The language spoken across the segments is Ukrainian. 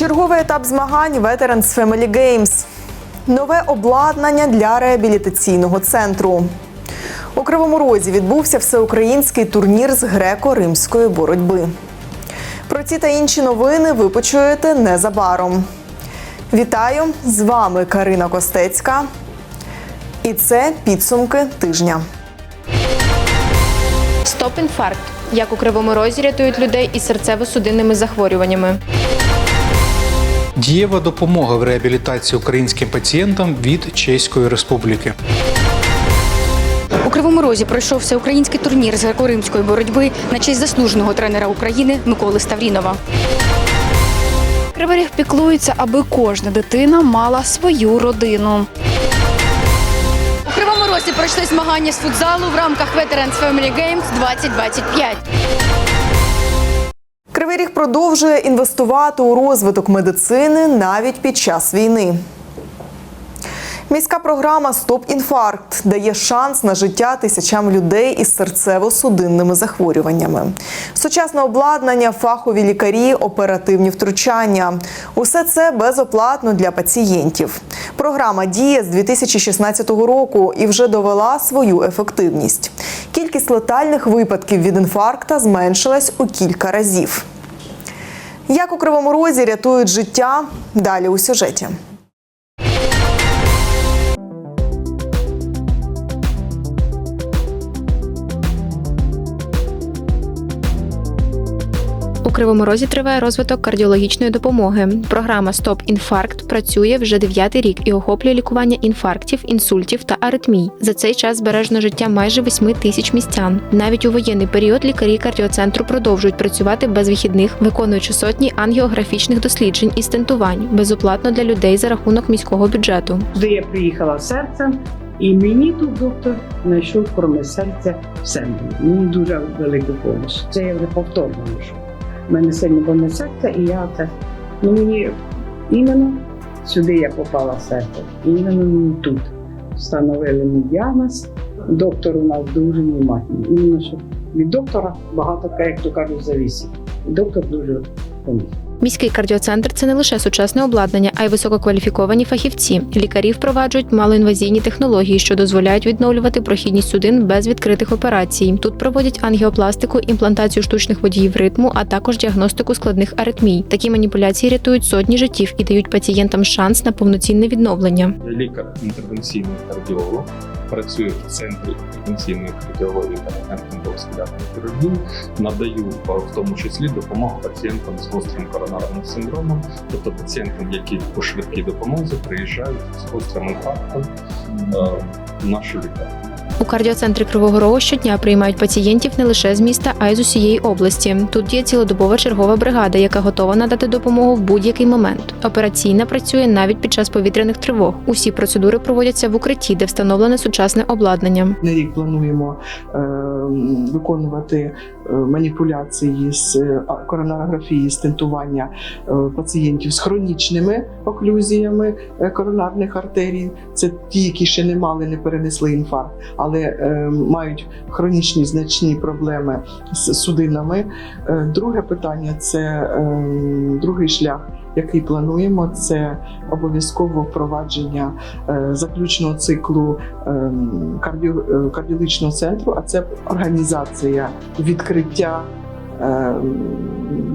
Черговий етап змагань Veterans Family Games. Нове обладнання для реабілітаційного центру. У Кривому Розі відбувся всеукраїнський турнір з греко-римської боротьби. Про ці та інші новини ви почуєте незабаром. Вітаю! З вами Карина Костецька. І це підсумки тижня. Стоп інфаркт. Як у Кривому Розі рятують людей із серцево-судинними захворюваннями. Дієва допомога в реабілітації українським пацієнтам від Чеської Республіки. У Кривому Розі пройшов всеукраїнський турнір з греко-римської боротьби на честь заслуженого тренера України Миколи Ставрінова. Кривий Ріг піклується, аби кожна дитина мала свою родину. У Кривому Розі пройшли змагання з футзалу в рамках Veterans Family Games 2025. Кривий Ріг продовжує інвестувати у розвиток медицини навіть під час війни. Міська програма Стоп інфаркт дає шанс на життя тисячам людей із серцево-судинними захворюваннями. Сучасне обладнання, фахові лікарі, оперативні втручання усе це безоплатно для пацієнтів. Програма діє з 2016 року і вже довела свою ефективність. Кількість летальних випадків від інфаркта зменшилась у кілька разів. Як у Кривому Розі рятують життя? Далі у сюжеті. Кривому Розі триває розвиток кардіологічної допомоги. Програма Стоп інфаркт працює вже дев'ятий рік і охоплює лікування інфарктів, інсультів та аритмій. За цей час збережено життя майже 8 тисяч містян. Навіть у воєнний період лікарі кардіоцентру продовжують працювати без вихідних, виконуючи сотні ангіографічних досліджень і стентувань безоплатно для людей за рахунок міського бюджету. Сюди я приїхала серцем, і мені тут доктор знайшов кроме серця все. Мені дуже велику допомогу. Це я вже повторно. У мене сильно больне серце, і я це ну мені іменно сюди я попала в серце. Іменно мені тут встановили мій діагноз. Доктор у нас дуже внимательний. Іменно що від доктора багато, як то кажуть, завісів. Доктор дуже поміг. Міський кардіоцентр це не лише сучасне обладнання, а й висококваліфіковані фахівці. Лікарі впроваджують малоінвазійні технології, що дозволяють відновлювати прохідність судин без відкритих операцій. Тут проводять ангіопластику, імплантацію штучних водіїв ритму, а також діагностику складних аритмій. Такі маніпуляції рятують сотні життів і дають пацієнтам шанс на повноцінне відновлення. Лікар-інтервенційний кардіолог, працюю в центрі інтенсивної кардіології та ендоваскулярної хірургії. Надаю е, в тому числі допомогу пацієнтам з гострим коронарним синдромом, тобто пацієнтам, які по швидкій допомозі приїжджають з гострим інфарктом е, в нашу лікарню. У кардіоцентрі Кривого Рогу щодня приймають пацієнтів не лише з міста, а й з усієї області. Тут є цілодобова чергова бригада, яка готова надати допомогу в будь-який момент. Операційна працює навіть під час повітряних тривог. Усі процедури проводяться в укритті, де встановлене сучасне обладнання. на рік плануємо е, виконувати е, маніпуляції з е, коронарографії, стентування е, пацієнтів з хронічними оклюзіями коронарних артерій. Це ті, які ще не мали, не перенесли інфаркт, але е, мають хронічні значні проблеми з судинами. Е, Друге питання це е, другий шлях. Який плануємо, це обов'язково впровадження заключного циклу кардіо- кардіологічного центру, а це організація відкриття. Ем,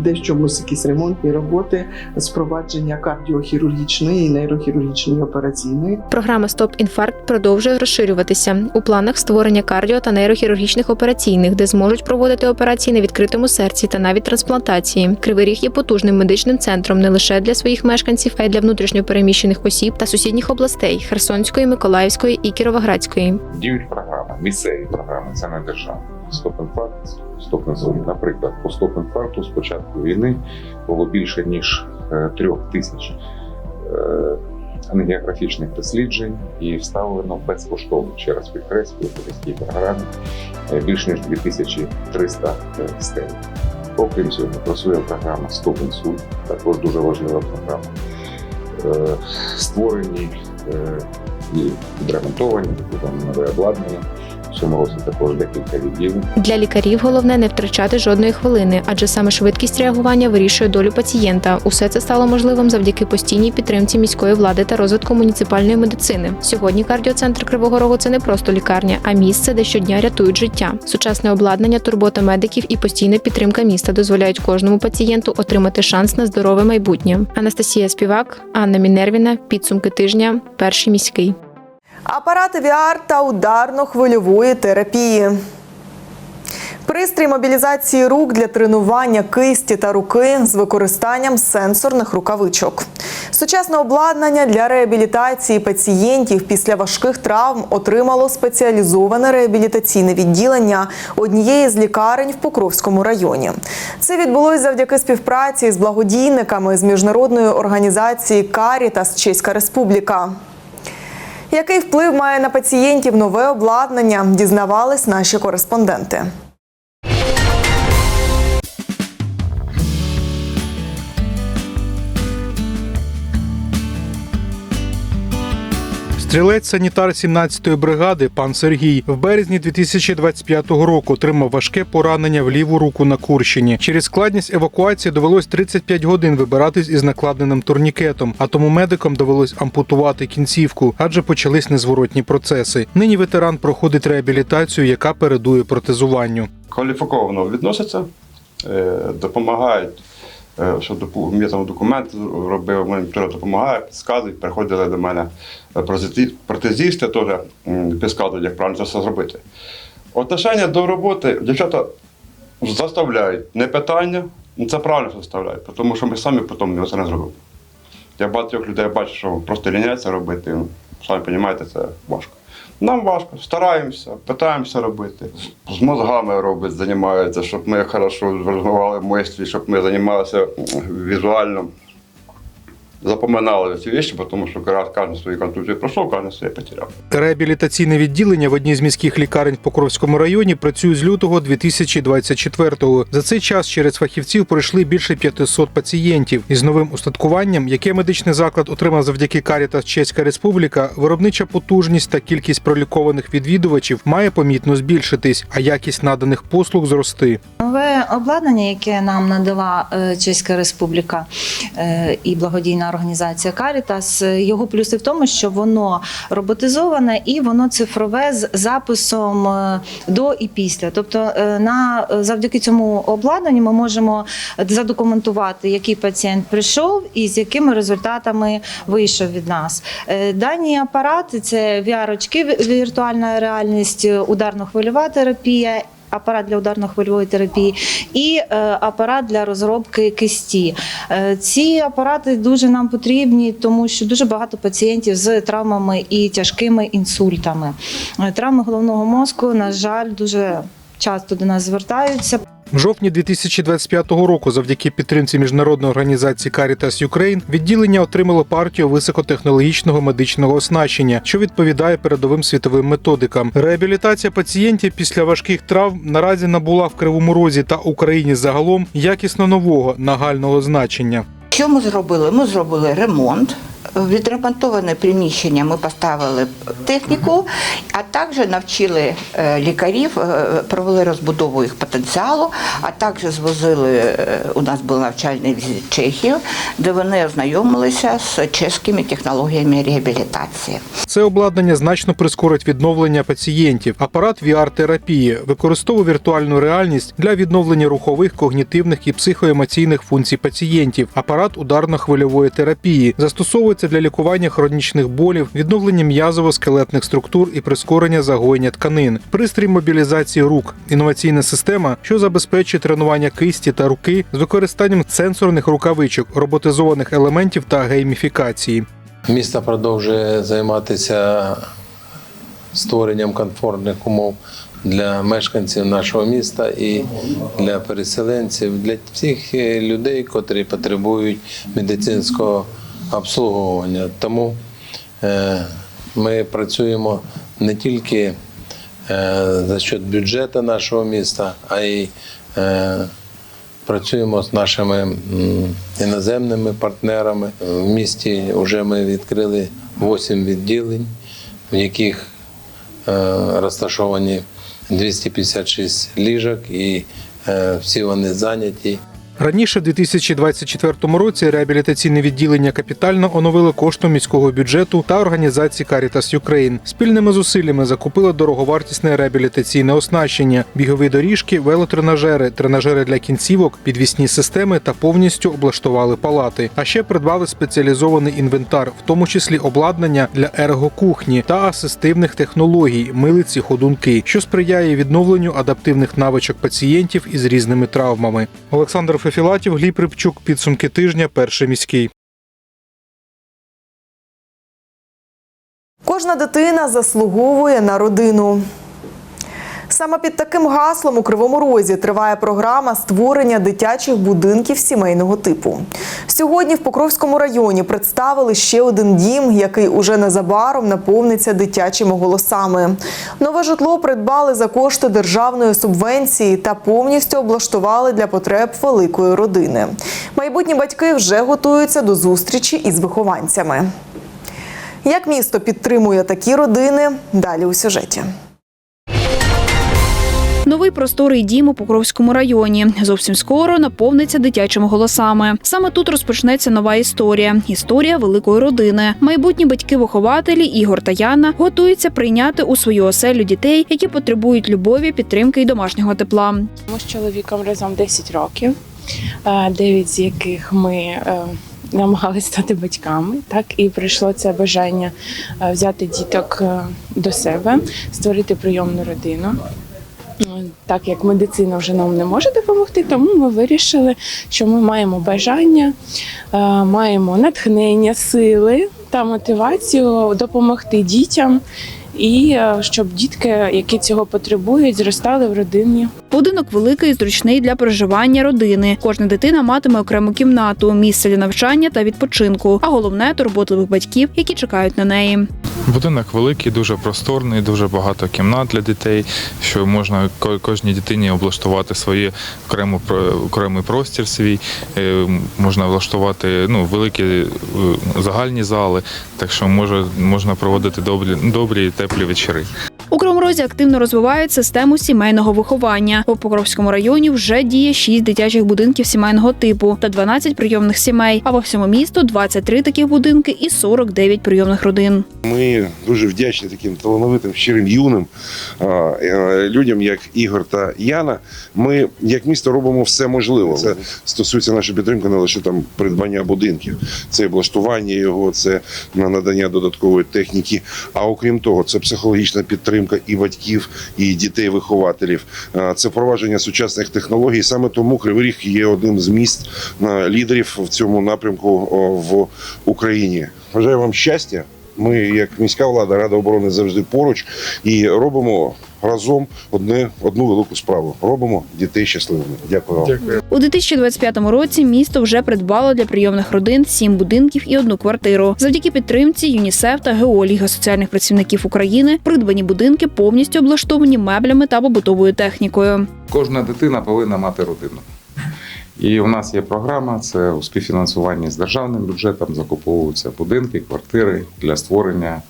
Де в чомусь якісь ремонтні роботи з впровадження кардіохірургічної і нейрохірургічної операційної. Програма Стоп інфаркт продовжує розширюватися. У планах створення кардіо та нейрохірургічних операційних, де зможуть проводити операції на відкритому серці та навіть трансплантації. Кривий Ріг є потужним медичним центром не лише для своїх мешканців, а й для внутрішньопереміщених осіб та сусідніх областей Херсонської, Миколаївської і Кіровоградської. Діють програми, місцеві програми, це не держава. Стоп-інфаркт, стоп-інсулін. Наприклад, по стоп-інфаркту з початку війни було більше ніж е, трьох тисяч е, ангіографічних досліджень і вставлено безкоштовно, ще раз підкреслюю, по програмі е, більш ніж 2300 стель. Окрім цього, працює програма Стоп інсульт, також дуже важлива програма. Створені і відремонтовані, виконане нове обладнання В також декілька відділень. Для лікарів головне не втрачати жодної хвилини, адже саме швидкість реагування вирішує долю пацієнта. Усе це стало можливим завдяки постійній підтримці міської влади та розвитку муніципальної медицини. Сьогодні кардіоцентр Кривого Рогу це не просто лікарня, а місце, де щодня рятують життя. Сучасне обладнання, турбота медиків і постійна підтримка міста дозволяють кожному пацієнту отримати шанс на здорове майбутнє. Анастасія Співак, Анна Мінервіна. Підсумки тижня. Перший міський. Апарати VR та ударно-хвильової терапії. Пристрій мобілізації рук для тренування кисті та руки з використанням сенсорних рукавичок. Сучасне обладнання для реабілітації пацієнтів після важких травм отримало спеціалізоване реабілітаційне відділення однієї з лікарень в Покровському районі. Це відбулось завдяки співпраці з благодійниками з міжнародної організації Карітас Чеська Республіка. Який вплив має на пацієнтів нове обладнання, дізнавались наші кореспонденти. Стрілець санітар 17-ї бригади пан Сергій в березні 2025 року отримав важке поранення в ліву руку на Курщині. Через складність евакуації довелось 35 годин вибиратись із накладеним турнікетом, а тому медикам довелось ампутувати кінцівку, адже почались незворотні процеси. Нині ветеран проходить реабілітацію, яка передує протезуванню. кваліфіковано відносяться, е, допомагають, що я там документи робив, мені допомагає, підказують, приходили до мене протезісти, теж підказують, як правильно це все зробити. Отношення до роботи дівчата заставляють, не питання, ну, це правильно заставляють, тому що ми самі потім це не зробимо. Я багатьох людей бачу, що просто ліняться робити, ну, самі розумієте, це важко. Нам важко, стараємося, питаємося робити. З мозгами робить, займаються, щоб ми хорошо розвивали мислі, щоб ми займалися візуально. Запоминали ці речі, тому що кожен свої контузії пройшов, кожен своє потеряв. Реабілітаційне відділення в одній з міських лікарень в Покровському районі працює з лютого 2024-го. За цей час через фахівців пройшли більше 500 пацієнтів. Із новим устаткуванням, яке медичний заклад отримав завдяки Карітас Чеська Республіка, виробнича потужність та кількість пролікованих відвідувачів має помітно збільшитись, а якість наданих послуг зрости. Нове обладнання, яке нам надала е, Чеська Республіка е, і благодійна організація Карітас, е, його плюси в тому, що воно роботизоване і воно цифрове з записом е, до і після. Тобто, е, на завдяки цьому обладнанню ми можемо задокументувати, який пацієнт прийшов і з якими результатами вийшов від нас. Дані апарати це VR-очки, віртуальна реальність, ударно-хвильова терапія апарат для ударно-хвильової терапії і е, апарат для розробки кисті. Е, ці апарати дуже нам потрібні, тому що дуже багато пацієнтів з травмами і тяжкими інсультами. Е, Травми головного мозку, на жаль, дуже часто до нас звертаються. В жовтні 2025 року, завдяки підтримці міжнародної організації Caritas Ukraine, відділення отримало партію високотехнологічного медичного оснащення, що відповідає передовим світовим методикам. Реабілітація пацієнтів після важких травм наразі набула в Кривому Розі та Україні загалом якісно нового нагального значення. Що ми зробили? Ми зробили ремонт. Відремонтоване приміщення ми поставили техніку, а також навчили е, лікарів, е, провели розбудову їх потенціалу, а також звозили, е, у нас був навчальний візит в Чехію, де вони ознайомилися з чеськими технологіями реабілітації. Це обладнання значно прискорить відновлення пацієнтів. Апарат VR-терапії використовує віртуальну реальність для відновлення рухових, когнітивних і психоемоційних функцій пацієнтів. Апарат ударно-хвильової терапії застосовується для лікування хронічних болів, відновлення м'язово-скелетних структур і прискорення загоєння тканин. Пристрій мобілізації рук, інноваційна система, що забезпечує тренування кисті та руки з використанням сенсорних рукавичок, роботизованих елементів та гейміфікації. Місто продовжує займатися створенням комфортних умов для мешканців нашого міста і для переселенців, для всіх е, людей, котрі потребують медицинського обслуговування. Тому е, ми працюємо не тільки е, за счет бюджету нашого міста, а й е, Працюємо з нашими іноземними партнерами. В місті вже ми відкрили 8 відділень, в яких розташовані 256 ліжок і всі вони зайняті. Раніше, в 2024 році, реабілітаційне відділення капітально оновили коштом міського бюджету та організації Caritas Ukraine. Спільними зусиллями закупили дороговартісне реабілітаційне оснащення, бігові доріжки, велотренажери, тренажери для кінцівок, підвісні системи та повністю облаштували палати. А ще придбали спеціалізований інвентар, в тому числі обладнання для ергокухні та асистивних технологій, милиці, ходунки, що сприяє відновленню адаптивних навичок пацієнтів із різними травмами. Олександр Фефілатів, Гліб Рибчук, підсумки тижня, перший міський. Кожна дитина заслуговує на родину. Саме під таким гаслом у Кривому Розі триває програма створення дитячих будинків сімейного типу. Сьогодні в Покровському районі представили ще один дім, який уже незабаром наповниться дитячими голосами. Нове житло придбали за кошти державної субвенції та повністю облаштували для потреб великої родини. Майбутні батьки вже готуються до зустрічі із вихованцями. Як місто підтримує такі родини? Далі у сюжеті. Новий просторий дім у Покровському районі зовсім скоро наповниться дитячими голосами. Саме тут розпочнеться нова історія історія великої родини. Майбутні батьки-вихователі Ігор та Яна готуються прийняти у свою оселю дітей, які потребують любові, підтримки і домашнього тепла. Ми з чоловіком разом 10 років, е, 9 з яких ми е, намагалися стати батьками. Так і прийшло це бажання е, взяти діток до себе, створити прийомну родину. Е, Так як медицина вже нам не може допомогти, тому ми вирішили, що ми маємо бажання, е, маємо натхнення, сили та мотивацію допомогти дітям, і е, щоб дітки, які цього потребують, зростали в родині. Будинок великий, і зручний для проживання родини. Кожна дитина матиме окрему кімнату, місце для навчання та відпочинку, а головне турботливих батьків, які чекають на неї. Будинок великий, дуже просторний, дуже багато кімнат для дітей, що можна кожній дитині облаштувати своє окремо про- окремий простір свій. Е, Можна влаштувати ну, великі е, загальні зали, так що може, можна проводити добрі, добрі і теплі вечори. У Кривому активно розвивають систему сімейного виховання. У Покровському районі вже діє 6 дитячих будинків сімейного типу та 12 прийомних сімей. А во всьому місту 23 таких будинки і 49 прийомних родин. Ми дуже вдячні таким талановитим, щирим юним е, людям, як Ігор та Яна. Ми, як місто, робимо все можливе. Це стосується нашої підтримки, не лише там придбання будинків, це облаштування його, це на надання додаткової техніки. А окрім того, це психологічна підтримка і батьків, і дітей-вихователів. Це впровадження сучасних технологій. Саме тому Кривий Ріг є одним з міст лідерів в цьому напрямку в Україні. Бажаю вам щастя. Ми, як міська влада, рада оборони завжди поруч і робимо разом одне одну велику справу. Робимо дітей щасливими. Дякую вам. У 2025 році місто вже придбало для прийомних родин 7 будинків і одну квартиру. Завдяки підтримці ЮНІСЕФ та ГО Ліга соціальних працівників України придбані будинки повністю облаштовані меблями та побутовою технікою. Кожна дитина повинна мати родину. І у нас є програма, це у співфінансуванні з державним бюджетом закуповуються будинки, квартири для створення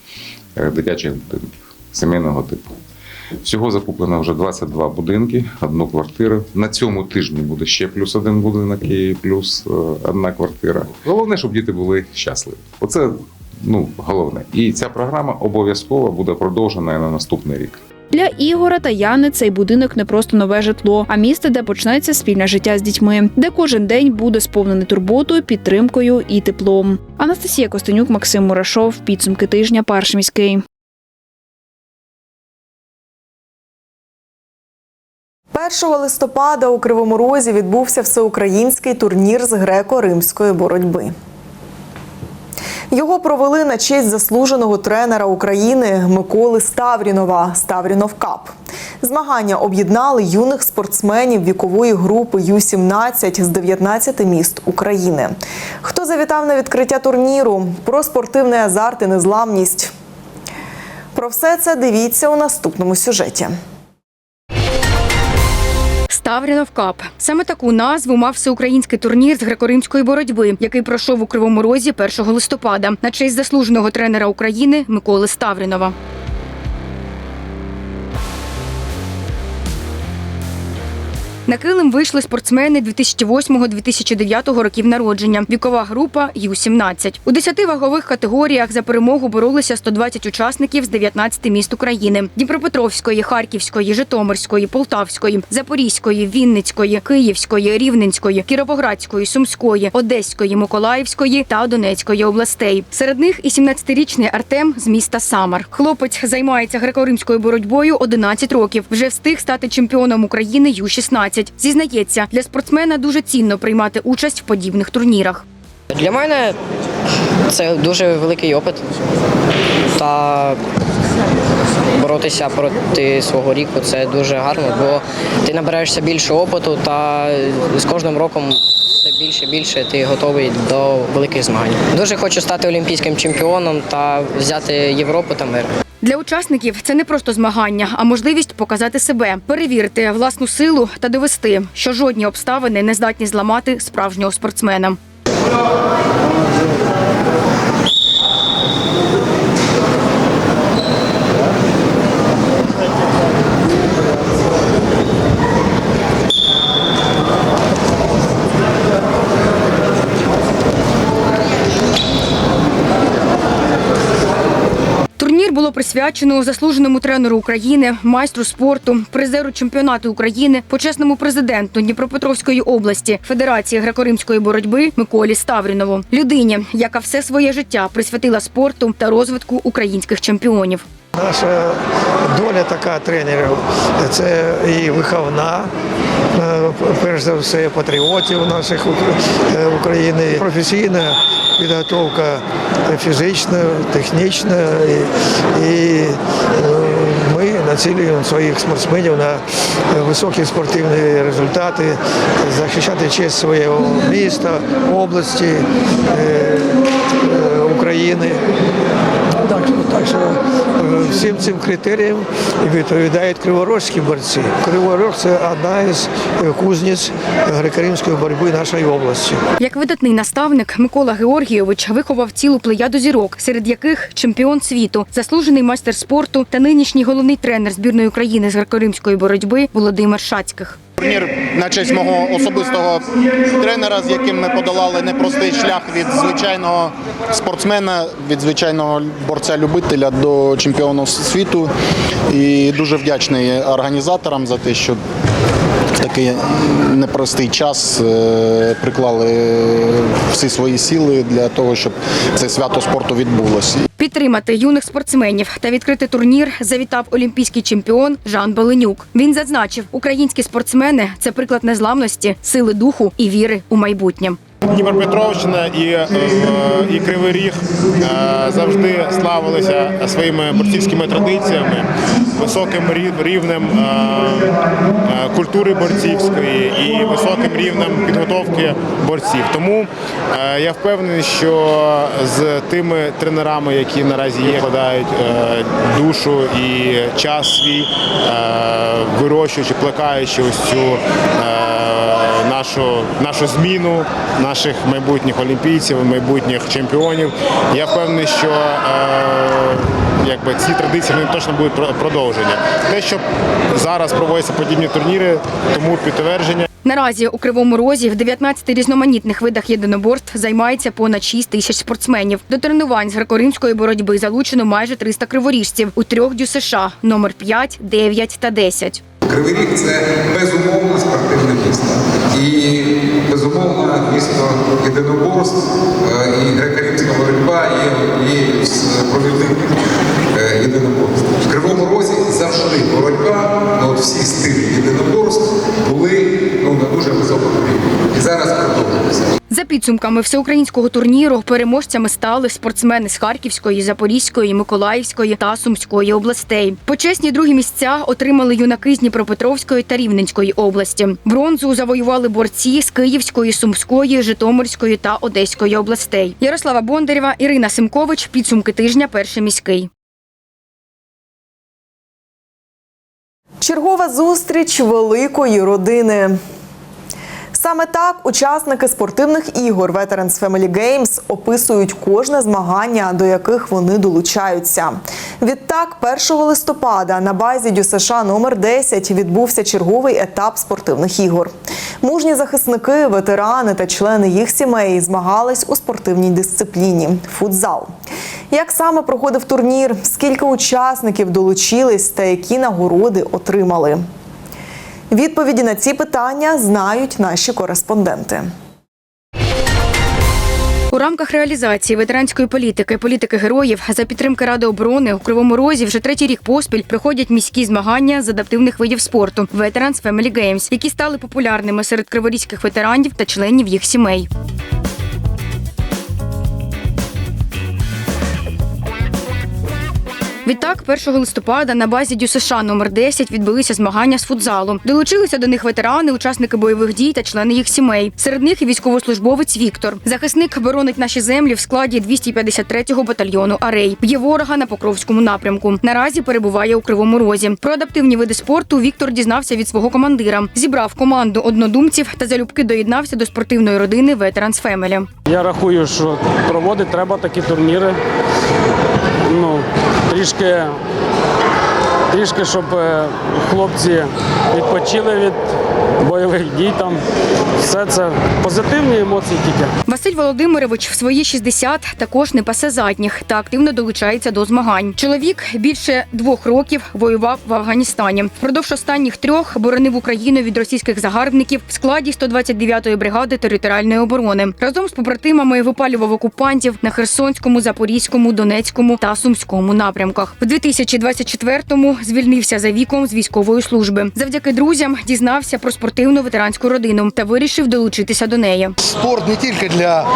е, дитячих будинків сімейного типу. Всього закуплено вже 22 будинки, одну квартиру. На цьому тижні буде ще плюс один будинок і плюс е, одна квартира. Головне, щоб діти були щасливі. Оце ну, головне. І ця програма обов'язково буде продовжена на наступний рік. Для Ігора та Яни цей будинок не просто нове житло, а місце, де почнеться спільне життя з дітьми, де кожен день буде сповнений турботою, підтримкою і теплом. Анастасія Костенюк, Максим Мурашов. Підсумки тижня. Перший міський. 1 листопада у Кривому Розі відбувся всеукраїнський турнір з греко-римської боротьби. Його провели на честь заслуженого тренера України Миколи Ставрінова Ставрінов Кап. Змагання об'єднали юних спортсменів вікової групи Ю-17 з 19 міст України. Хто завітав на відкриття турніру? Про спортивний азарт і незламність. Про все це дивіться у наступному сюжеті. Ставрінов Кап. Саме таку назву мав всеукраїнський турнір з греко-римської боротьби, який пройшов у Кривому Розі 1 листопада на честь заслуженого тренера України Миколи Ставрінова. На килим вийшли спортсмени 2008-2009 років народження. Вікова група Ю-17. У 10 вагових категоріях за перемогу боролися 120 учасників з 19 міст України: Дніпропетровської, Харківської, Житомирської, Полтавської, Запорізької, Вінницької, Київської, Рівненської, Кіровоградської, Сумської, Одеської, Миколаївської та Донецької областей. Серед них і 17-річний Артем з міста Самар. Хлопець займається греко-римською боротьбою 11 років. Вже встиг стати чемпіоном України Ю-16. Зізнається, для спортсмена дуже цінно приймати участь в подібних турнірах. Для мене це дуже великий опит та боротися проти свого ріку це дуже гарно, бо ти набираєшся більше опиту та з кожним роком все більше більше ти готовий до великих змагань. Дуже хочу стати олімпійським чемпіоном та взяти Європу та мир. Для учасників це не просто змагання, а можливість показати себе, перевірити власну силу та довести, що жодні обставини не здатні зламати справжнього спортсмена. Турнір було присвячено заслуженому тренеру України, майстру спорту, призеру чемпіонату України, почесному президенту Дніпропетровської області, Федерації греко-римської боротьби Миколі Ставрінову, людині, яка все своє життя присвятила спорту та розвитку українських чемпіонів. Наша доля така тренерів це і виховна, перш за все, патріотів наших е, України, професійна підготовка фізична, технічна. І, і е, ми націлюємо своїх спортсменів на високі спортивні результати, захищати честь свого міста, області, е, е, України. Так, що- е, всім цим критеріям відповідають криворожські борці. Криворог це одна із е, кузниць греко-римської боротьби нашої області. Як видатний наставник Микола Георгійович виховав цілу плеяду зірок, серед яких чемпіон світу, заслужений майстер спорту та нинішній головний тренер збірної України з греко-римської боротьби Володимир Шацьких. Турнір на честь мого особистого тренера, з яким ми подолали непростий шлях від звичайного спортсмена, від звичайного борця-любителя до чемпіону світу. І дуже вдячний організаторам за те, що такий непростий час е, приклали всі свої сили для того, щоб це свято спорту відбулося. Підтримати юних спортсменів та відкрити турнір завітав олімпійський чемпіон Жан Беленюк. Він зазначив, українські спортсмени це приклад незламності, сили духу і віри у майбутнє. Дніпропетровщина і, е, і Кривий Ріг е, завжди славилися своїми борцівськими традиціями, високим рівнем е, культури борцівської і високим рівнем підготовки борців. Тому я впевнений, що з тими тренерами, які наразі є, вкладають душу і час свій, вирощуючи, плекаючи ось цю. нашу, нашу зміну наших майбутніх олімпійців, майбутніх чемпіонів. Я впевнений, що е, якби ці традиції вони точно будуть про- продовжені. Те, що зараз проводяться подібні турніри, тому підтвердження. Наразі у Кривому Розі в 19 різноманітних видах єдиноборств займається понад 6 тисяч спортсменів. До тренувань з греко-римської боротьби залучено майже 300 криворіжців у трьох ДЮСШ – номер 5, 9 та 10. Кривий Ріг це безумовно спортивне місто. І безумовно місто єдиноборств е, і греко-римська боротьба є однією з провідних е, єдиноборств. В Кривому Розі завжди боротьба, ну, всі стилі єдиноборств були ну, на дуже високому рівні. І зараз продовжуються. За підсумками всеукраїнського турніру переможцями стали спортсмени з Харківської, Запорізької, Миколаївської та Сумської областей. Почесні другі місця отримали юнаки з Дніпропетровської та Рівненської області. Бронзу завоювали борці з Київської, Сумської, Житомирської та Одеської областей. Ярослава Бондарєва, Ірина Симкович. Підсумки тижня. Перший міський. Чергова зустріч великої родини. Саме так учасники спортивних ігор Veterans Family Games описують кожне змагання, до яких вони долучаються. Відтак, 1 листопада на базі ДЮСШ номер 10 відбувся черговий етап спортивних ігор. Мужні захисники, ветерани та члени їх сімей змагались у спортивній дисципліні футзал. Як саме проходив турнір, скільки учасників долучились та які нагороди отримали? Відповіді на ці питання знають наші кореспонденти. У рамках реалізації ветеранської політики, політики героїв за підтримки Ради оборони у Кривому Розі вже третій рік поспіль проходять міські змагання з адаптивних видів спорту Veterans Family Games, які стали популярними серед криворізьких ветеранів та членів їх сімей. Відтак, 1 листопада на базі ДЮСШ номер 10 відбулися змагання з футзалу. Долучилися до них ветерани, учасники бойових дій та члени їх сімей. Серед них і військовослужбовець Віктор. Захисник боронить наші землі в складі 253-го батальйону Арей. Б'є ворога на Покровському напрямку. Наразі перебуває у Кривому Розі. Про адаптивні види спорту Віктор дізнався від свого командира. Зібрав команду однодумців та залюбки доєднався до спортивної родини Veterans Family. Я рахую, що проводити треба такі турніри. Ну, трішки, трішки, щоб е, хлопці відпочили від бойових дій. Там все це позитивні емоції тільки. Василь Володимирович в свої 60 також не пасе задніх та активно долучається до змагань. Чоловік більше двох років воював в Афганістані. Впродовж останніх трьох боронив Україну від російських загарбників в складі 129-ї бригади територіальної оборони. Разом з побратимами випалював окупантів на Херсонському, Запорізькому, Донецькому та Сумському напрямках. В 2024-му звільнився за віком з військової служби. Завдяки друзям дізнався про спортивну ветеранську родину та вирішив долучитися до неї. Спорт не тільки для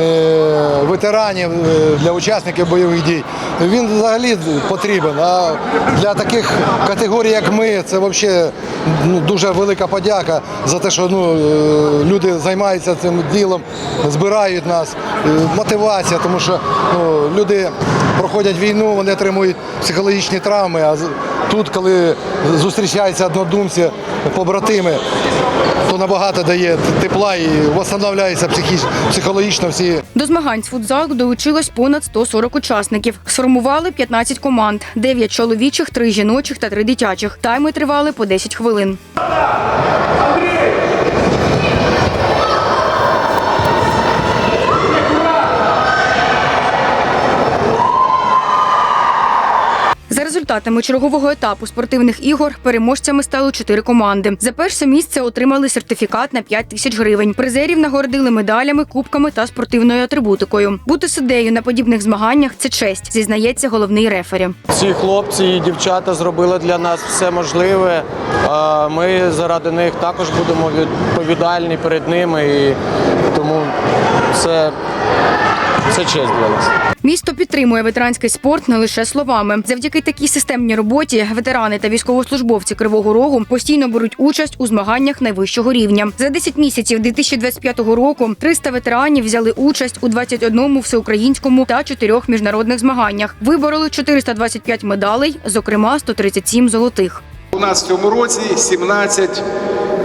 е, ветеранів, е, для учасників бойових дій. Він взагалі потрібен. А для таких категорій, як ми, це взагалі ну, дуже велика подяка за те, що ну, е, люди займаються цим ділом, збирають нас. Мотивація, тому що ну, люди проходять війну, вони отримують психологічні травми. А тут, коли зустрічаються однодумці, побратими, то набагато дає тепла і встановляється психологічно всі. До змагань з футзалу долучилось понад 140 учасників. Сформували 15 команд: 9 чоловічих, 3 жіночих та 3 дитячих. Тайми тривали по 10 хвилин. Результатами чергового етапу спортивних ігор переможцями стали чотири команди. За перше місце отримали сертифікат на 5 тисяч гривень. Призерів нагородили медалями, кубками та спортивною атрибутикою. Бути суддею на подібних змаганнях це честь, зізнається головний рефері. Ці хлопці і дівчата зробили для нас все можливе. Ми заради них також будемо відповідальні перед ними, і тому це, це честь для нас. Місто підтримує ветеранський спорт не лише словами. Завдяки такій системній роботі ветерани та військовослужбовці Кривого Рогу постійно беруть участь у змаганнях найвищого рівня. За 10 місяців 2025 року 300 ветеранів взяли участь у 21 всеукраїнському та 4 міжнародних змаганнях. Вибороли 425 медалей, зокрема 137 золотих. У нас в цьому році 17,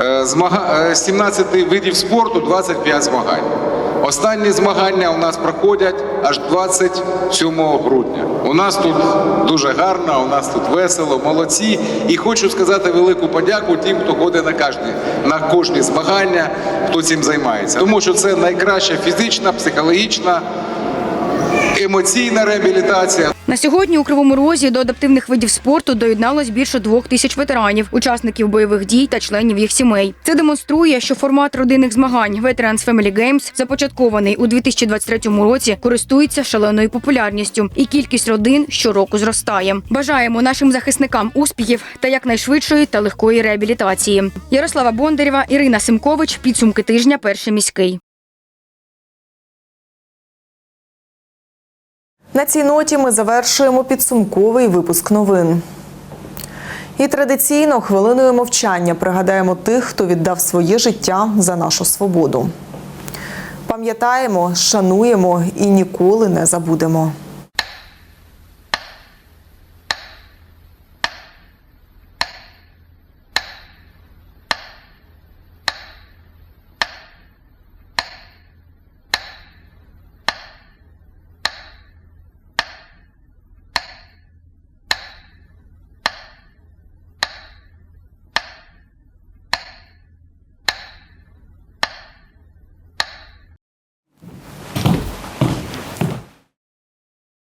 е, змага... е, 17 видів спорту, 25 змагань. Останні змагання у нас проходять аж 27 грудня. У нас тут дуже гарно, у нас тут весело, молодці. І хочу сказати велику подяку тим, хто ходить на кожні, на кожні змагання, хто цим займається. Тому що це найкраща фізична, психологічна, емоційна реабілітація. На сьогодні у Кривому Розі до адаптивних видів спорту доєдналось більше двох тисяч ветеранів, учасників бойових дій та членів їх сімей. Це демонструє, що формат родинних змагань Veterans Family Games, започаткований у 2023 році, користується шаленою популярністю, і кількість родин щороку зростає. Бажаємо нашим захисникам успіхів та якнайшвидшої та легкої реабілітації. Ярослава Бондарєва, Ірина Симкович. Підсумки тижня. Перший міський. На цій ноті ми завершуємо підсумковий випуск новин. І традиційно хвилиною мовчання пригадаємо тих, хто віддав своє життя за нашу свободу. Пам'ятаємо, шануємо і ніколи не забудемо.